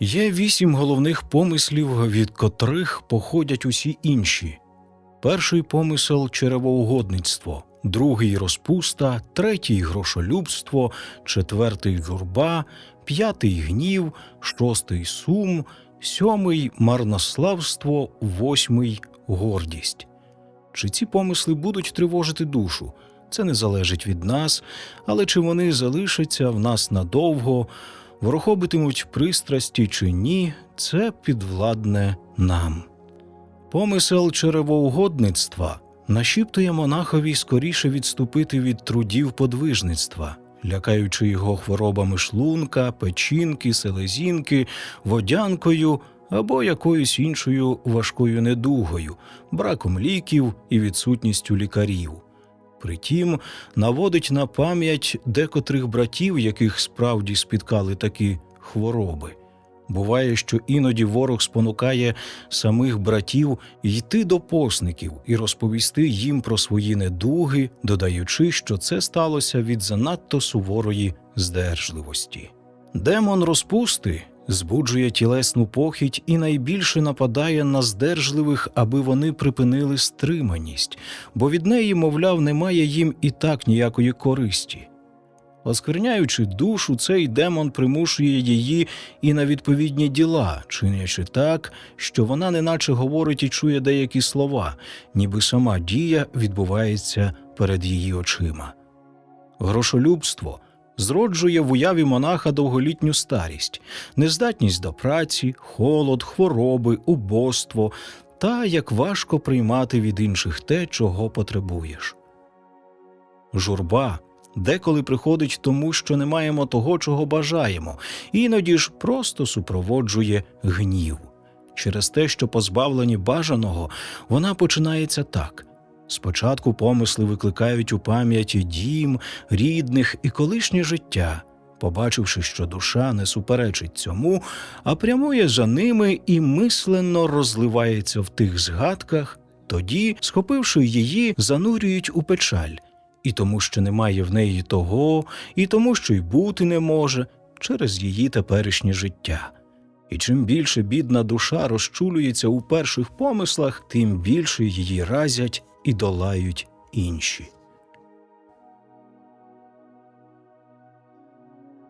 Є вісім головних помислів, від котрих походять усі інші. Перший помисел черевоугодництво, другий розпуста, третій грошолюбство, четвертий журба, п'ятий гнів, шостий сум, сьомий марнославство, восьмий гордість. Чи ці помисли будуть тривожити душу? Це не залежить від нас, але чи вони залишаться в нас надовго, ворохобитимуть пристрасті чи ні, це підвладне нам. Помисел черевоугодництва нашіптує монахові скоріше відступити від трудів подвижництва, лякаючи його хворобами шлунка, печінки, селезінки, водянкою або якоюсь іншою важкою недугою, браком ліків і відсутністю лікарів. Притім, наводить на пам'ять декотрих братів, яких справді спіткали такі хвороби. Буває, що іноді ворог спонукає самих братів йти до посників і розповісти їм про свої недуги, додаючи, що це сталося від занадто суворої здержливості. Демон розпусти збуджує тілесну похідь і найбільше нападає на здержливих, аби вони припинили стриманість, бо від неї, мовляв, немає їм і так ніякої користі. Оскверняючи душу, цей демон примушує її і на відповідні діла, чинячи так, що вона неначе говорить і чує деякі слова, ніби сама дія відбувається перед її очима. Грошолюбство зроджує в уяві монаха довголітню старість, нездатність до праці, холод, хвороби, убоство та як важко приймати від інших те, чого потребуєш. Журба деколи приходить тому, що не маємо того, чого бажаємо, іноді ж просто супроводжує гнів. Через те, що позбавлені бажаного, вона починається так. Спочатку помисли викликають у пам'яті дім, рідних і колишнє життя, побачивши, що душа не суперечить цьому, а прямує за ними і мисленно розливається в тих згадках, тоді, схопивши її, занурюють у печаль, і тому, що немає в неї того, і тому, що й бути не може, через її теперішнє життя. І чим більше бідна душа розчулюється у перших помислах, тим більше її разять і долають інші.